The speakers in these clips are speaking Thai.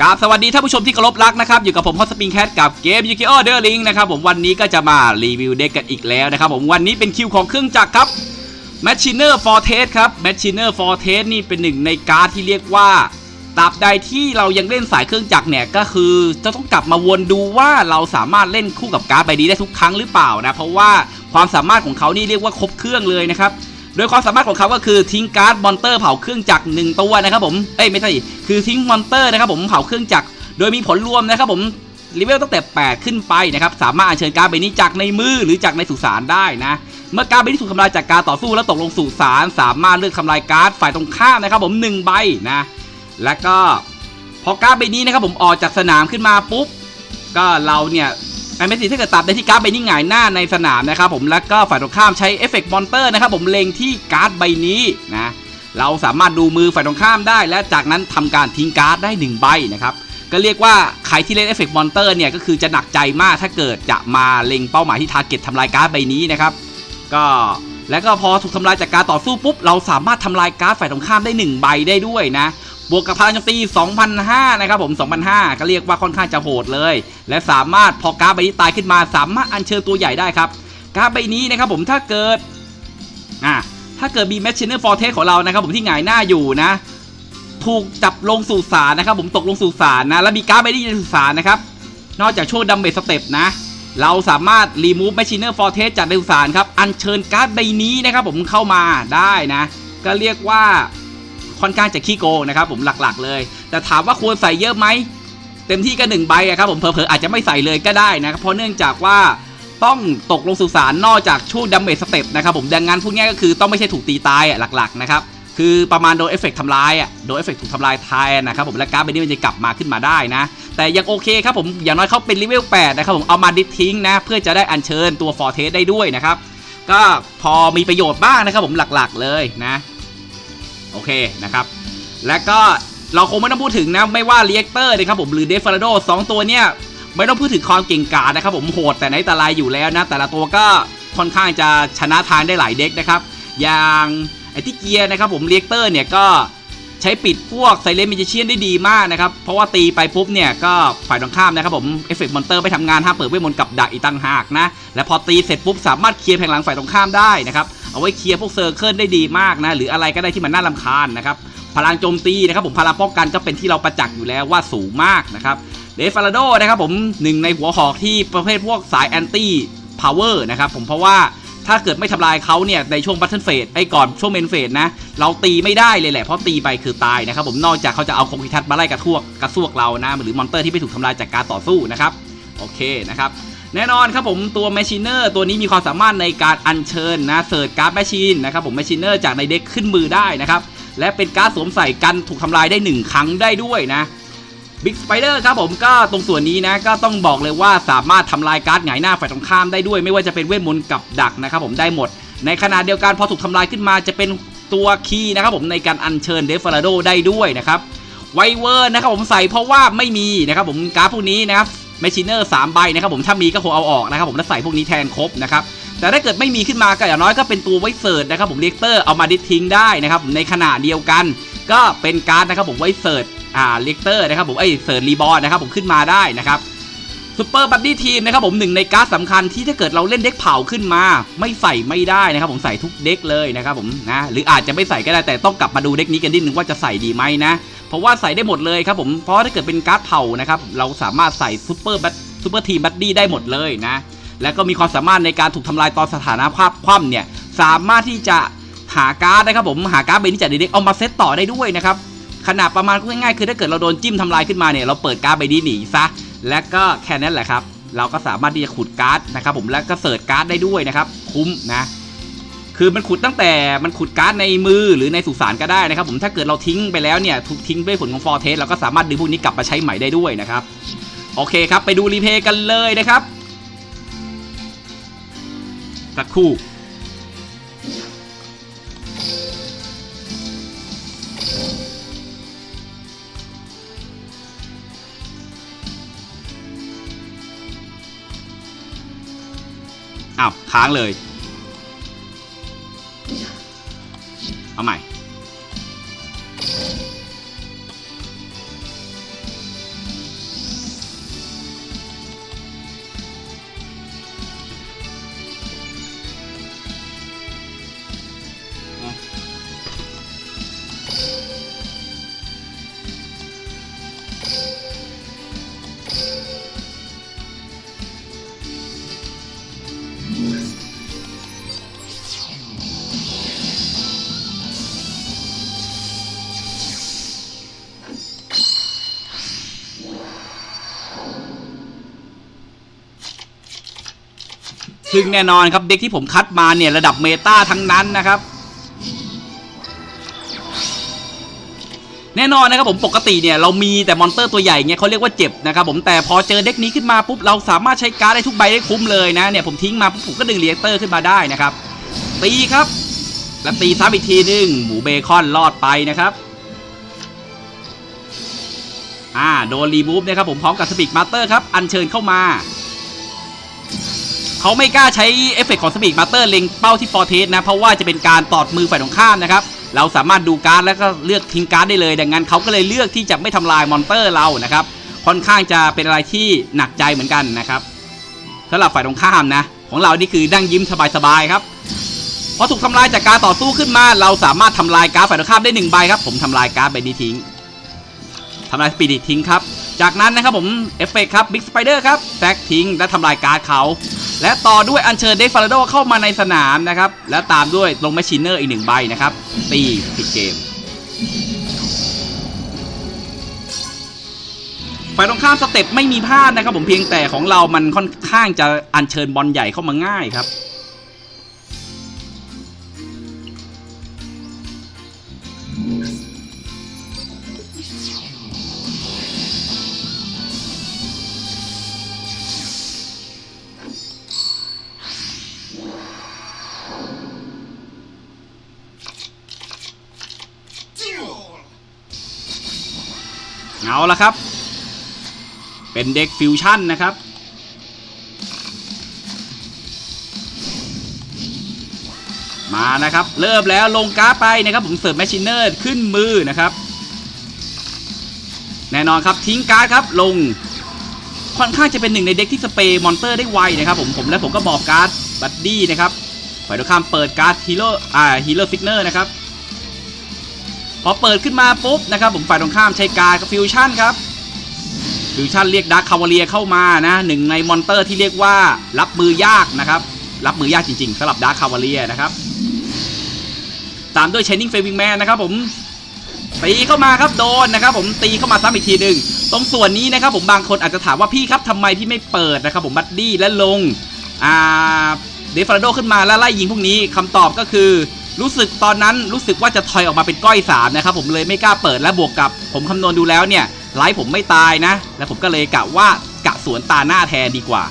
กราบสวัสดีท่านผู้ชมที่เคารพรักนะครับ อยู่กับผมฮอตสปริงแคทกับเกมยูกิโอเดอร์ลิงนะครับผมวันนี้ก็จะมารีวิวเด็กกันอีกแล้วนะครับผมวันนี้เป็นคิวของเครื่องจักรครับ m a c h i n e r Fortress ครับ m a c h i n e r Fortress นี่เป็นหนึ่งในการ์ดที่เรียกว่าตราบใดที่เรายังเล่นสายเครื่องจักรเนี่ยก็คือจะต้องกลับมาวนดูว่าเราสามารถเล่นคู่กับการ์ดใบนี้ได้ทุกครั้งหรือเปล่านะเพราะว่าความสามารถของเขานี่เรียกว่าครบเครื่องเลยนะครับ โดยความสามารถของเขาก็คือทิ้งการ์ดมอนเตอร์เผาเครื่องจักรหนึ่งตัวนะครับผมเอ้ยไม่ใช่คือทิ้งมอนเตอร์นะครับผมเผาเครื่องจักรโดยมีผลรวมนะครับผมเลเวลตั้งแต่ 8 ขึ้นไปนะครับสามารถอัญเชิญการ์ดใบนี้จากในมือหรือจากในสุสานได้นะเมื่อการ์ดใบนี้ถูกทำลายจากการต่อสู้แล้วตกลงสู่สารสามารถเลือกทำลายการ์ดฝ่ายตรงข้ามนะครับ ผมหนึ่งใบนะแล้วก็พอการ์ดใบนี้นะครับผมออกจากสนามขึ้นมาปุ๊บก็เราเนี่ย ไอ้ไม่สิถ้าเกิดตัดได้ที่การ์ดใบนี้หงายหน้าในสนามนะครับผมแล้วก็ฝ่ายตรงข้ามใช้เอฟเฟกต์มอนเตอร์นะครับผมเล็งที่การ์ดใบนี้นะเราสามารถดูมือฝ่ายตรงข้ามได้ และจากนั้นทำการทิ้งการ์ดได้หนึ่งใบนะครับก็เรียกว่าใครที่เล่นเอฟเฟกต์มอนเตอร์เนี่ยก็คือจะหนักใจมากถ้าเกิดจะมาเล็งเป้าหมายที่ทาร์เก็ตทำลายการ์ดใบนี้นะครับก็แล้วก็พอถูกทำลายจากการต่อสู้ปุ๊บเราสามารถทำลายการ์ดฝ่ายตรงข้ามได้ 1 ใบได้ด้วยนะ บวกกับพลังโจมตี 2,500 นะครับผม 2,500 ก็เรียกว่าค่อนข้างจะโหดเลย และสามารถพอการ์ดใบนี้ตายขึ้นมา สามารถอัญเชิญตัวใหญ่ได้ครับ การ์ดใบนี้นะครับผมถ้าเกิดอะถ้าเกิดมีแมชชีเนอร์ฟอร์เทสของเรานะครับผมที่หงายหน้าอยู่นะ ถูกจับลงสู่สารนะครับผมตกลงสู่สารนะ แล้วมีการ์ดใบนี้ในสู่สารนะครับ นอกจากช่วงดัมเบลสเต็ปนะเราสามารถรีมูฟแมชชีเนอร์ฟอร์เทสจากในสุสานครับ อัญเชิญการ์ดใบนี้นะครับผมเข้ามาได้นะ ก็เรียกว่า ค่อนข้างจะขี้โกงนะครับผมหลักๆ เลย แต่ถามว่าควรใส่เยอะไหมเต็มที่ก็หนึ่งใบอะครับผมเผลอๆอาจจะไม่ใส่เลยก็ได้นะครับเพราะเนื่องจากว่าต้องตกลงสุสานนอกจากช่วงดัมเบลสเต็ปนะครับผมดังนั้นพวกนี้ก็คือต้องไม่ใช่ถูกตีตายอะหลักๆนะครับคือประมาณโดนเอฟเฟกต์ทำลายอะโดนเอฟเฟกต์ถูกทำลายทายนะครับผมและการ์ดใบนี้มันจะกลับมาขึ้นมาได้นะ แต่ยังโอเคครับผมอย่างน้อยเขาเป็นเลเวล8นะครับผมเอามาดิทิ้งนะ เพื่อจะได้อัญเชิญตัวฟอร์เทสได้ด้วยนะครับ ก็พอมีประโยชน์บ้างนะครับผมหลักๆเลยนะ โอเคนะครับ และก็เราคงไม่ต้องพูดถึงนะ ไม่ว่าเรียกเตอร์นะครับผมหรือเดฟฟาราโดสองตัวเนี่ย ไม่ต้องพูดถึงความเก่งกาจนะครับผมโหดแต่ไหนแต่ไรอยู่แล้วนะ แต่ละตัวก็ค่อนข้างจะชนะทางได้หลายเด็กนะครับ อย่างไอที่เกียนะครับผมเรียกเตอร์เนี่ยก็ ใช้ปิดพวกไซเลนมิจิเชียนได้ดีมากนะครับ เพราะว่าตีไปปุ๊บเนี่ยก็ฝ่ายตรงข้ามนะครับผมเอฟเฟกต์มอนเตอร์ไปทำงานห้ามเปิดเวทมนต์กับดักอีกตั้งหากนะ และพอตีเสร็จปุ๊บสามารถเคลียร์แผงหลังฝ่ายตรงข้ามได้นะครับเอาไว้เคลียร์พวกเซอร์เคิลได้ดีมากนะหรืออะไรก็ได้ที่มันน่ารำคาญนะครับพลังโจมตีนะครับผมพลังป้องกันก็เป็นที่เราประจักษ์อยู่แล้วว่าสูงมากนะครับเดฟาราโดนะครับผมหนึ่งในหัวหอกที่ประเภทพวกสายแอนตี้พาวเวอร์นะครับผมเพราะว่า ถ้าเกิดไม่ทำลายเขาเนี่ยในช่วงบัตเทิลเฟสไอ้ก่อนช่วงเมนเฟสนะ เราตีไม่ได้เลยแหละ เพราะตีไปคือตายนะครับผมนอกจากเขาจะเอาคงพิทัศน์มาไล่กระทวกกระซวกเรานะหรือมอนเตอร์ที่ไม่ถูกทำลายจากการต่อสู้นะครับโอเคนะครับแน่นอนครับผมตัวแมชชีเนอร์ตัวนี้มีความสามารถในการอัญเชิญนะเสิร์ชการ์ดแมชชีนนะครับผมแมชชีเนอร์จากในเด็กขึ้นมือได้นะครับและเป็นการ์ดสวมใส่กันถูกทำลายได้หนึ่งครั้งได้ด้วยนะ บิ๊กสไปเดอร์ครับผมก็ตรงส่วนนี้นะก็ต้องบอกเลยว่าสามารถทำลายการ์ดหงายหน้าฝ่ายตรงข้ามได้ด้วย ไม่ว่าจะเป็นเวทมนต์กับดักนะครับผมได้หมด ในขณะเดียวกันพอถูกทำลายขึ้นมาจะเป็นตัวคีย์นะครับผมในการอัญเชิญเดฟาราโดได้ด้วยนะครับไวเวอร์นะครับผมใส่เพราะว่าไม่มีนะครับผมการ์ดพวกนี้นะครับแมชชีเนอร์สามใบนะครับผมถ้ามีก็คงเอาออกนะครับผมแล้วใส่พวกนี้แทนครบนะครับแต่ถ้าเกิดไม่มีขึ้นมาก็อย่างน้อยก็เป็นตัวไว้เสิร์ชนะครับผมเรียกเตอร์เอามาดิทิ้งได้นะครับในขณะเดียวกัน ก็เป็นการ์ดนะครับผมไว้เสิร์ช อ่าเลกเตอร์นะครับผมไอ้เสิร์ชรีบอร์นะครับผมขึ้นมาได้นะครับซูเปอร์บัดดี้ทีมนะครับผมหนึ่งในการ์ดสำคัญที่ถ้าเกิดเราเล่นเด็กเผาขึ้นมา ไม่ใส่ไม่ได้นะครับผมใส่ทุกเด็กเลยนะครับผมนะหรืออาจจะไม่ใส่ก็ได้แต่ต้องกลับมาดูเด็กนี้กันนิดนึงว่าจะใส่ดีไหมนะ เพราะว่าใส่ได้หมดเลยครับผมเพราะถ้าเกิดเป็นการ์ดเผานะครับเราสามารถใส่ซูเปอร์บัดซูเปอร์ทีมบัดดี้ได้หมดเลยนะแล้วก็มีความสามารถในการถูกทำลายตอนสถานะภาพคว่ำเนี่ยสามารถที่จะหาการ์ดนะครับผมหาการ์ดใบนี้จากเด็กๆเอามาเซตต่อได้ด้วยนะครับ ขนาดประมาณก็ง่ายๆคือถ้าเกิดเราโดนจิ้มทำลายขึ้นมาเนี่ยเราเปิดการ์ดใบนี้หนีซะและก็แค่นั้นแหละครับ เราก็สามารถที่จะขุดการ์ดนะครับผมแล้วก็เสิร์ชการ์ดได้ด้วยนะครับ คุ้มนะคือมันขุดตั้งแต่มันขุดการ์ดในมือหรือในสุสานก็ได้นะครับ ผมถ้าเกิดเราทิ้งไปแล้วเนี่ยถูกทิ้งด้วยผลของฟอร์เทสเราก็สามารถดึงพวกนี้กลับมาใช้ใหม่ได้ด้วยนะครับโอเคครับไปดูรีเพย์กันเลยนะครับสักครู่ ค้างเลย เอาใหม่ ซึ่งแน่นอนครับเด็กที่ผมคัดมาเนี่ยระดับเมตาทั้งนั้นนะครับ แน่นอนนะครับผมปกติเนี่ยเรามีแต่มอนเตอร์ตัวใหญ่เงี้ยเขาเรียกว่าเจ็บนะครับผมแต่พอเจอเด็กนี้ขึ้นมาปุ๊บเราสามารถใช้การ์ดได้ทุกใบได้คุ้มเลยนะเนี่ยผมทิ้งมาปุ๊บผมก็ดึงเรียกเตอร์ขึ้นมาได้นะครับตีครับ แล้วตีซ้ำอีกทีหนึงหมูเบคอนรอดไปนะครับอ่าโดนรีมูฟนะครับผมพร้อมกับสปีกมาสเตอร์ครับอัญเชิญเข้ามาเขาไม่กล้าใช้เอฟเฟกต์ของสปีกมาสเตอร์เล็งเป้าที่ฟอร์เทสนะเพราะว่าจะเป็นการตอดมือฝ่ายตรงข้ามนะครับ เราสามารถดูการ์ดแล้วก็เลือกทิ้งการ์ดได้เลยดังนั้นเขาก็เลยเลือกที่จะไม่ทำลายมอนเตอร์เรานะครับค่อนข้างจะเป็นอะไรที่หนักใจเหมือนกันนะครับสำหรับฝ่ายตรงข้ามนะ ของเรานี่คือดั้งยิ้มสบายๆครับพอถูกทำลายจากการต่อสู้ขึ้นมา เราสามารถทำลายการ์ดฝ่ายตรงข้ามได้หนึ่งใบครับ ผมทำลายการ์ดใบนี้ทิ้งทำลายสปีดิทิ้งครับ จากนั้นนะครับผมเอฟเฟกครับบิ๊กสไปเดอร์ครับแซกทิ้งและทำลายการ์ดเขา และต่อด้วยอัญเชิญเดฟฟาราโดเข้ามาในสนามนะครับ แล้วตามด้วยลงแมชชีนเนอร์อีกหนึ่งใบนะครับตีปิดเกมฝ่ายตรงข้ามสเต็ปไม่มีพลาดนะครับผมเพียงแต่ของเรามันค่อนข้างจะอัญเชิญบอลใหญ่เข้ามาง่ายครับ ละครับ เป็นเด็กฟิวชั่นนะครับ มานะครับ เริ่มแล้วลงการ์ดไปนะครับ ผมเสิร์ฟแมชชีนเนอร์ขึ้นมือนะครับ แน่นอนครับทิ้งการ์ดครับลงค่อนข้างจะเป็นหนึ่งในเด็กที่สเปย์มอนเตอร์ได้ไวนะครับผมผมและผมก็บอกการ์ดบัดดี้นะครับฝ่ายตรงข้ามเปิดการ์ดฮีโร่อ่าฮีโร่ฟิกเนอร์นะครับ พอเปิดขึ้นมาปุ๊บนะครับผมฝ่ายตรงข้ามใช้การกับฟิวชั่นครับฟิวชั่นเรียกดักคาวาเลียเข้ามานะหนึ่งในมอนเตอร์ที่เรียกว่ารับมือยากนะครับ รับมือยากจริงๆสำหรับดักคาวาเลียนะครับ ตามด้วยเช h น n ิ n งเฟ w ิงแมนนะครับผมตีเข้ามาครับโดนนะครับ ผมตีเข้ามาซ้ำอีกทีหนึ่งตรงส่วนนี้นะครับ ผมบางคนอาจจะถามว่าพี่ครับทำไมพี่ไม่เปิดนะครับ ผมบัดดี้และลงอ่าเดฟฟาโดขึ้นมาแล้วไล่ยิงพวกนี้คำตอบก็คือ รู้สึกตอนนั้นรู้สึกว่าจะถอยออกมาเป็นก้อยสามนะครับผมเลยไม่กล้าเปิดและบวกกับ ผมคำนวณดูแล้วเนี่ยไลฟ์ผมไม่ตายนะ แล้วผมก็เลยกะว่ากะสวนตาหน้าแทนดีกว่า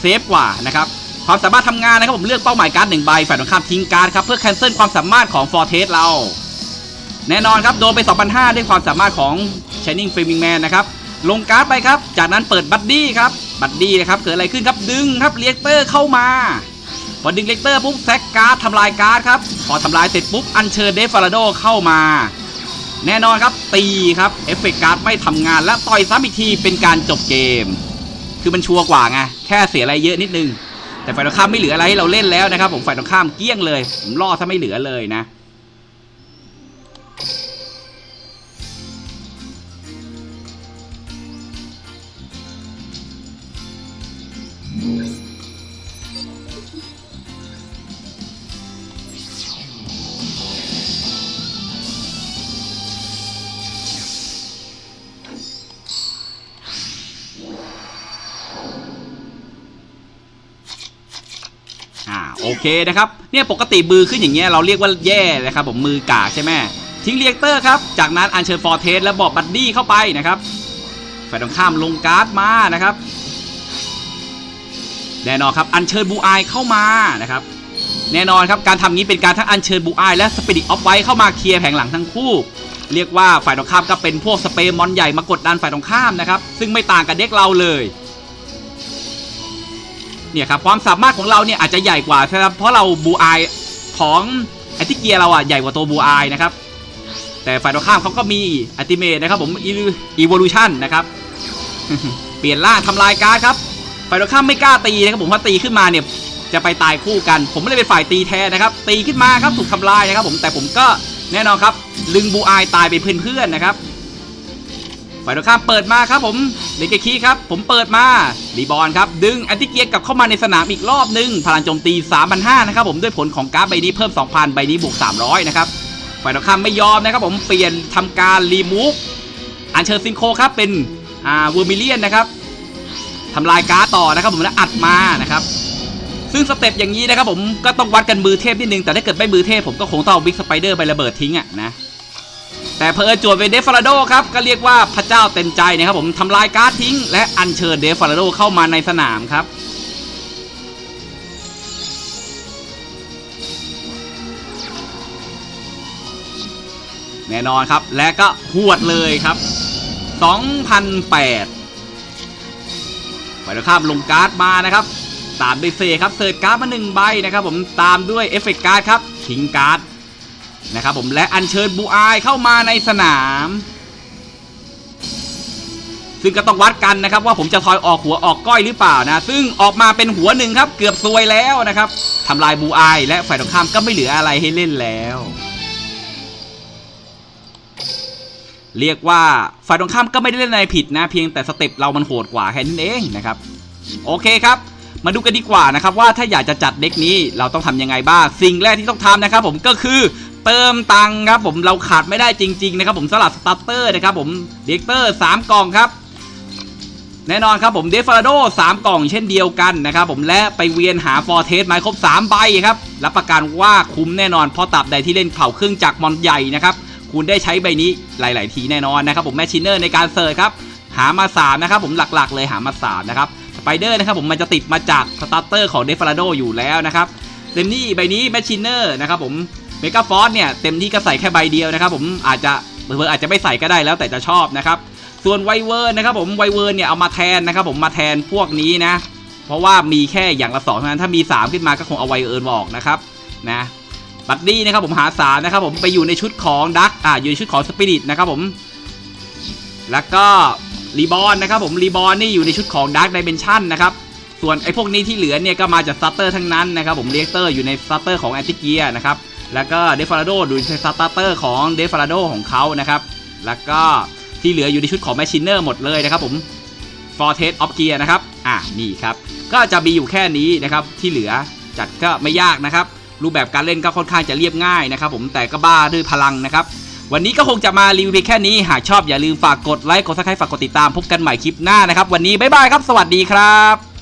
เซฟกว่านะครับความสามารถทำงานนะครับผมเลือกเป้าหมายการ์ดหนึ่งใบฝ่ายตรงข้ามทิ้งการ์ดครับเพื่อแคนเซิลความสามารถของฟอร์เทสเรา แน่นอนครับโดนไป 2,500 ด้วยความสามารถของ Shining Flaming Man นะครับลงการ์ดไปครับ จากนั้นเปิดบัดดี้ครับบัดดี้นะครับเกิดอะไรขึ้นครับดึงครับเลียกเตอร์เข้ามา พอดึงเลกเตอร์ปุ๊บแซกการ์ดทำลายการ์ดครับ พอทำลายเสร็จปุ๊บอัญเชิญเดฟฟาราโดเข้ามา แน่นอนครับตีครับเอฟเฟกต์การ์ดไม่ทำงานและต่อยซ้ำอีกทีเป็นการจบเกม คือมันชัวร์กว่าไงแค่เสียอะไรเยอะนิดนึง แต่ฝ่ายตรงข้ามไม่เหลืออะไรให้เราเล่นแล้วนะครับ ผมฝ่ายตรงข้ามเกี้ยงเลยผมล่อถ้าไม่เหลือเลยนะ เคนะครับ เนี่ยปกติมือขึ้นอย่างเงี้ยเราเรียกว่าแย่นะครับผมมือกากใช่ไหมทิ้งเรียกเตอร์ครับ จากนั้นอัญเชิญฟอร์เทสและบอกบัดดี้เข้าไปนะครับฝ่ายตรงข้ามลงการ์ดมานะครับแน่นอนครับอัญเชิญบูอายเข้ามานะครับ แน่นอนครับการทำนี้เป็นการทั้งอัญเชิญบูอายและสปิริตออฟไวเข้ามาเคลียร์แผงหลังทั้งคู่ เรียกว่าฝ่ายตรงข้ามก็เป็นพวกสเปรย์มอนใหญ่มากดดันฝ่ายตรงข้ามนะครับ ซึ่งไม่ต่างกับเด็กเราเลย เนี่ยครับความสามารถของเราเนี่ยอาจจะใหญ่กว่านะครับเพราะเราบูอายของไอที่เกียเราอะใหญ่กว่าตัวบูอายนะครับแต่ฝ่ายตรงข้ามเขาก็มีอัติเมตนะครับผมอีวอลูชันนะครับเปลี่ยนล่างทำลายการ์ดครับฝ่ายตรงข้ามไม่กล้าตีนะครับผมเพราะตีขึ้นมาเนี่ยจะไปตายคู่กัน ผมไม่ได้เป็นฝ่ายตีแทนนะครับ ตีขึ้นมาครับถูกทำลายนะครับ ผมแต่ผมก็แน่นอนครับ ลึงบูอายตายไปเพื่อนๆนะครับ ฝ่ายตรงข้ามเปิดมาครับผมเดกคีครับ ผมเปิดมารีบอลครับ ดึงแอนติเกียร์กลับเข้ามาในสนามอีกรอบหนึง พลังโจมตี 3,500นะครับผมด้วยผลของการ์ดใบนี้เพิ่ม 2,000 ใบนี้บวก 300 นะครับฝ่ายตรงข้ามไม่ยอมนะครับผมเปลี่ยนทำการรีมูฟอันเชิญซิงโคครับเป็นอ่าเวอร์มิเลียนนะครับทำลายการ์ดต่อนะครับผมแล้วอัดมานะครับซึ่งสเต็ปอย่างนี้นะครับผมก็ต้องวัดกันมือเทพนิดนึงแต่ถ้าเกิดไม่มือเทพผมก็คงต้องเอาบิ๊กสไปเดอร์ไประเบิดทิ้งอะนะ แต่เพอจวดเป็นเดฟฟาราโดครับก็เรียกว่าพระเจ้าเต็มใจนะครับผมทำลายการ์ดทิ้ง และอัญเชิญเดฟฟาราโดเข้ามาในสนามครับแน่นอนครับ และก็หวดเลยครับ 2008ไปแล้วข้ามลงการ์ดมานะครับ ตามด้วยเซครับเสิร์ชการ์ดมาหนึ่งใบนะครับผมตามด้วยเอฟเฟกต์การ์ดครับทิ้งการ์ด นะครับผมและอัญเชิญบูอายเข้ามาในสนาม ซึ่งก็ต้องวัดกันนะครับ ว่าผมจะทอยออกหัวออกก้อยหรือเปล่านะ ซึ่งออกมาเป็นหัวหนึ่งครับ เกือบซวยแล้วนะครับทำลายบูอายและฝ่ายตรงข้ามก็ไม่เหลืออะไรให้เล่นแล้วเรียกว่าฝ่ายตรงข้ามก็ไม่ได้เล่นอะไรผิดนะ เพียงแต่สเต็ปเรามันโหดกว่าแค่นั้นเองนะครับ โอเคครับ มาดูกันดีกว่านะครับว่าถ้าอยากจะจัดเด็กนี้เราต้องทำยังไงบ้าง สิ่งแรกที่ต้องทำนะครับผมก็คือ เติมตังครับผมเราขาดไม่ได้จริง ๆ นะครับผมสลับสตาร์เตอร์นะครับผมเด็กเตอร์3กล่องครับ แน่นอนครับผมเดฟาราโด3กล่องเช่นเดียวกันนะครับผมและไปเวียนหาฟอร์เทสไมาครบ 3 ใบครับรับประกันว่าคุ้มแน่นอนเพราะตับใดที่เล่นเข่าเครื่องจักรมอนใหญ่นะครับคุณได้ใช้ใบนี้หลาย ๆ ทีแน่นอนนะครับผมแมชชีเนอร์ในการเสิร์ชครับหามา3นะครับผมหลัก ๆ เลยหามา3นะครับสไปเดอร์นะครับผมมันจะติดมาจากสตาร์เตอร์ของเดฟาราโดอยู่แล้วนะครับเต็มที่ใบนี้แมชชีเนอร์นะครับผม มกาฟอสเนี่ยเต็มที่ก็ใส่แค่ใบเดียวนะครับผมอาจจะเบอร์อาจจะไม่ใส่ก็ได้แล้วแต่จะชอบนะครับส่วนไวเวอร์นะครับผมไวเวอร์เนี่ยเอามาแทนนะครับผมมาแทนพวกนี้นะ เพราะว่ามีแค่อย่างละสองเท่านั้นถ้ามี 3 ขึ้นมาก็คงเอาไวเอิร์นออกนะครับนะบัดดี้นะครับผมหาสามนะครับผมไปอยู่ในชุดของดักอ่าอยู่ในชุดของสปิริตนะครับผมแล้วก็รีบอนนะครับผมรีบอนนี่อยู่ในชุดของดักดิเมนชั่นนะครับส่วนไอ้พวกนี้ที่เหลือเนี่ยก็มาจากสตเตอร์ทั้งนั้นนะครับผมเรียกเตอร์อยู่ในสตเตอร์ของแอนติเกียนะครับ แล้วก็เดฟาราโดอยู่ในสตาร์เตอร์ของเดฟาราโดของเขานะครับ แล้วก็ที่เหลืออยู่ในชุดของแมชชีนเนอร์หมดเลยนะครับผม For t e s t of Gear นะครับ อะนี่ครับ ก็จะมีอยู่แค่นี้นะครับ ที่เหลือจัดก็ไม่ยากนะครับ รูปแบบการเล่นก็ค่อนข้างจะเรียบง่ายนะครับผมแต่ก็บ้าด้วยพลังนะครับ วันนี้ก็คงจะมารีวิวแค่นี้ หากชอบอย่าลืมฝากกดไลค์กดซับสไครต์ฝากกดติดตามพบกันใหม่คลิปหน้านะครับ วันนี้บ๊ายบายครับ สวัสดีครับ